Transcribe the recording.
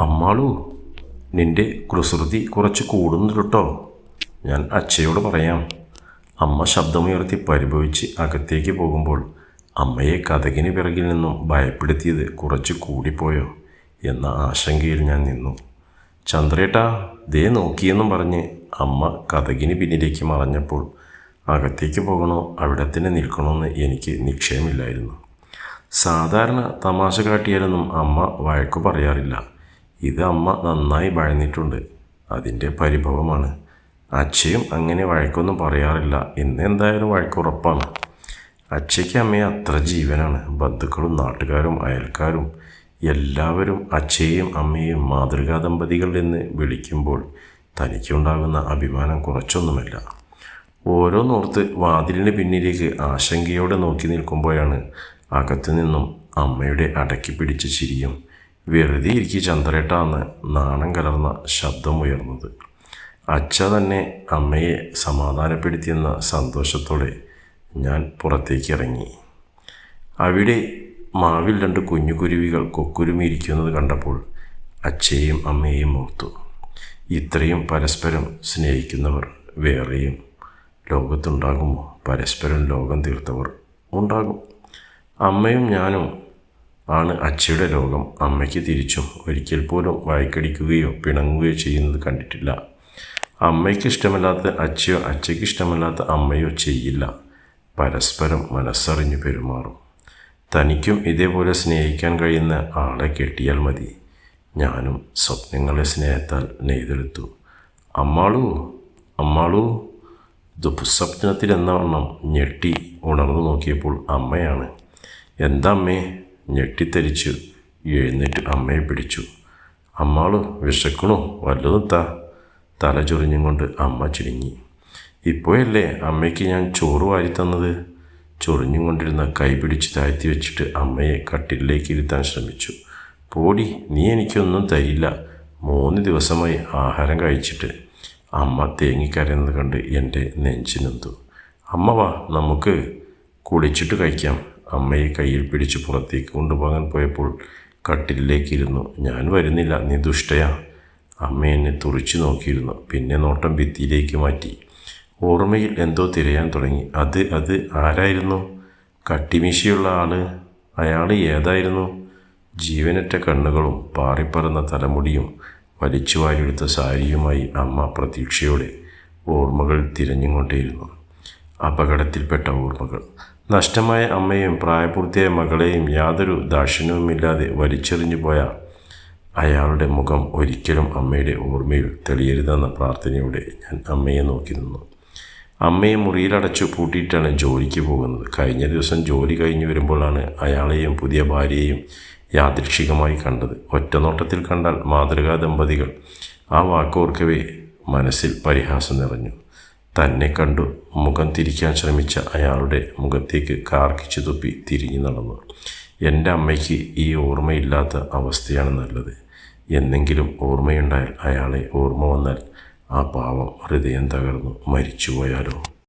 അമ്മാളു നിന്റെ കുസൃതി കുറച്ച് കൂടുന്നു കേട്ടോ. ഞാൻ അച്ഛയോട് പറയാം. അമ്മ ശബ്ദമുയർത്തി പരിഭവിച്ച് അകത്തേക്ക് പോകുമ്പോൾ അമ്മയെ കഥകിന് പിറകിൽ നിന്നും ഭയപ്പെടുത്തിയത് കുറച്ച് കൂടിപ്പോയോ എന്ന ആശങ്കയിൽ ഞാൻ നിന്നു. ചന്ദ്രേട്ടാ ദേ നോക്കിയെന്നും പറഞ്ഞ് അമ്മ കഥകിന് പിന്നിലേക്ക് മറഞ്ഞപ്പോൾ അകത്തേക്ക് പോകണോ അവിടെ തന്നെ നിൽക്കണമെന്ന് എനിക്ക് നിക്ഷയമില്ലായിരുന്നു സാധാരണ തമാശ കാട്ടിയാലൊന്നും അമ്മ വഴക്കു പറയാറില്ല. ഇത് അമ്മ നന്നായി വഴഞ്ഞിട്ടുണ്ട് അതിന്റെ പരിഭവമാണ്. അച്ഛയും അങ്ങനെ വഴക്കൊന്നും പറയാറില്ല. ഇന്ന് എന്തായാലും വഴക്കുറപ്പാണ് അച്ഛയ്ക്ക് അമ്മയെ അത്ര ജീവനാണ്. ബന്ധുക്കളും നാട്ടുകാരും അയൽക്കാരും എല്ലാവരും അച്ഛയെയും അമ്മയെയും മാതൃകാ ദമ്പതികൾ എന്ന് വിളിക്കുമ്പോൾ തനിക്കുണ്ടാകുന്ന അഭിമാനം കുറച്ചൊന്നുമല്ല. ഓരോന്നോർത്ത് വാതിലിന് പിന്നിലേക്ക് ആശങ്കയോടെ നോക്കി നിൽക്കുമ്പോഴാണ് അകത്തു നിന്നും അമ്മയുടെ അടക്കി പിടിച്ച ചിരിയും വെറുതെ ഇരിക്കുക ചന്ദ്രേട്ടാന്ന് നാണം കലർന്ന ശബ്ദമുയർന്നത് അച്ഛ തന്നെ അമ്മയെ സമാധാനപ്പെടുത്തിയെന്ന സന്തോഷത്തോടെ ഞാൻ പുറത്തേക്ക് ഇറങ്ങി അവിടെ മാവിൽ രണ്ട് കുഞ്ഞു കുരുവികൾ കൊക്കുരുമിയിരിക്കുന്നത് കണ്ടപ്പോൾ അച്ഛയും അമ്മയെയും ഓർത്തു. ഇത്രയും പരസ്പരം സ്നേഹിക്കുന്നവർ വേറെയും ലോകത്തുണ്ടാകുമോ? പരസ്പരം ലോകം തീർത്തവർ ഉണ്ടാകും. അമ്മയും ഞാനും ആണ് അച്ഛയുടെ ലോകം അമ്മയ്ക്ക് തിരിച്ചും ഒരിക്കൽ പോലും വായിക്കടിക്കുകയോ പിണങ്ങുകയോ ചെയ്യുന്നത് കണ്ടിട്ടില്ല. അമ്മയ്ക്ക് ഇഷ്ടമല്ലാത്ത അച്ഛയോ അച്ഛയ്ക്ക് ഇഷ്ടമല്ലാത്ത അമ്മയോ ചെയ്യില്ല. പരസ്പരം മനസ്സറിഞ്ഞു പെരുമാറും. തനിക്കും ഇതേപോലെ സ്നേഹിക്കാൻ കഴിയുന്ന ആളെ കെട്ടിയാൽ മതി. ഞാനും സ്വപ്നങ്ങളെ സ്നേഹത്താൽ നെയ്തെടുത്തു. അമ്മാളൂ അമ്മാളൂ. ദുഃസ്വപ്നത്തിൽ എന്ന വണ്ണം ഞെട്ടി ഉണർന്നു നോക്കിയപ്പോൾ അമ്മയാണ്. എന്താ അമ്മേ? ഞെട്ടിത്തരിച്ചു എഴുന്നേറ്റ് അമ്മയെ പിടിച്ചു. അമ്മാൾ വിശക്കണോ? വല്ലതും താ. തല ചൊറിഞ്ഞും കൊണ്ട് അമ്മ ചുരുങ്ങി ഇപ്പോഴല്ലേ അമ്മയ്ക്ക് ഞാൻ ചോറ് വാരി തന്നത്? ചൊറിഞ്ഞും കൊണ്ടിരുന്ന കൈ പിടിച്ച് താഴ്ത്തി വെച്ചിട്ട് അമ്മയെ കട്ടിലേക്ക് ഇരുത്താൻ ശ്രമിച്ചു. പോടി നീ എനിക്കൊന്നും തരില്ല. മൂന്ന് ദിവസമായി ആഹാരം കഴിച്ചിട്ട്. അമ്മ തേങ്ങിക്കരയുന്നത് കണ്ട് എന്റെ നെഞ്ചിനെന്തു അമ്മ വാ നമുക്ക് കുളിച്ചിട്ട് കഴിക്കാം. അമ്മയെ കയ്യിൽ പിടിച്ച് പുറത്തേക്ക് കൊണ്ടുപോകാൻ പോയപ്പോൾ കട്ടിലേക്ക് ഇരുന്നു ഞാൻ വരുന്നില്ല നീ ദുഷ്ടയാ. അമ്മ എന്നെ തുറിച്ചു നോക്കിയിരുന്നു. പിന്നെ നോട്ടം ഭിത്തിയിലേക്ക് മാറ്റി. ഓർമ്മയിൽ എന്തോ തിരയാൻ തുടങ്ങി. അത് അത് ആരായിരുന്നു? കട്ടിമീശയുള്ള ആൾ അയാൾ ഏതായിരുന്നു? ജീവനറ്റ കണ്ണുകളും പാറിപ്പറന്ന തലമുടിയും വലിച്ചു വാരിയെടുത്ത സാരിയുമായി അമ്മ പ്രതീക്ഷയോടെ ഓർമ്മകൾ തിരഞ്ഞുകൊണ്ടേയിരുന്നു. അപകടത്തിൽപ്പെട്ട ഓർമ്മകൾ. നഷ്ടമായ അമ്മയും പ്രായപൂർത്തിയായ മകളെയും യാതൊരു ദാക്ഷിണ്യവുമില്ലാതെ വലിച്ചെറിഞ്ഞു പോയ അയാളുടെ മുഖം ഒരിക്കലും അമ്മയുടെ ഓർമ്മയിൽ തെളിയരുതെന്ന പ്രാർത്ഥനയോടെ ഞാൻ അമ്മയെ നോക്കി നിന്നു. അമ്മയെ മുറിയിലടച്ചു പൂട്ടിയിട്ടാണ് ജോലിക്ക് പോകുന്നത്. കഴിഞ്ഞ ദിവസം ജോലി കഴിഞ്ഞു വരുമ്പോഴാണ് അയാളെയും പുതിയ ഭാര്യയെയും യാദൃക്ഷികമായി കണ്ടത്. ഒറ്റനോട്ടത്തിൽ കണ്ടാൽ മാതൃകാ ദമ്പതികൾ ആ വാക്കോർക്കവേ മനസ്സിൽ പരിഹാസം നിറഞ്ഞു. തന്നെ കണ്ടു. മുഖം തിരിക്കാൻ ശ്രമിച്ച അയാളുടെ മുഖത്തേക്ക് കാർക്കിച്ചു തുപ്പി തിരിഞ്ഞു നടന്നു. എന്റെ അമ്മയ്ക്ക് ഈ ഓർമ്മയില്ലാത്ത അവസ്ഥയാണ് നല്ലത്. എന്നെങ്കിലും ഓർമ്മയുണ്ടായാൽ അയാളെ ഓർമ്മ വന്നാൽ ആ പാവം ഹൃദയം തകർന്നു മരിച്ചുപോയാലോ?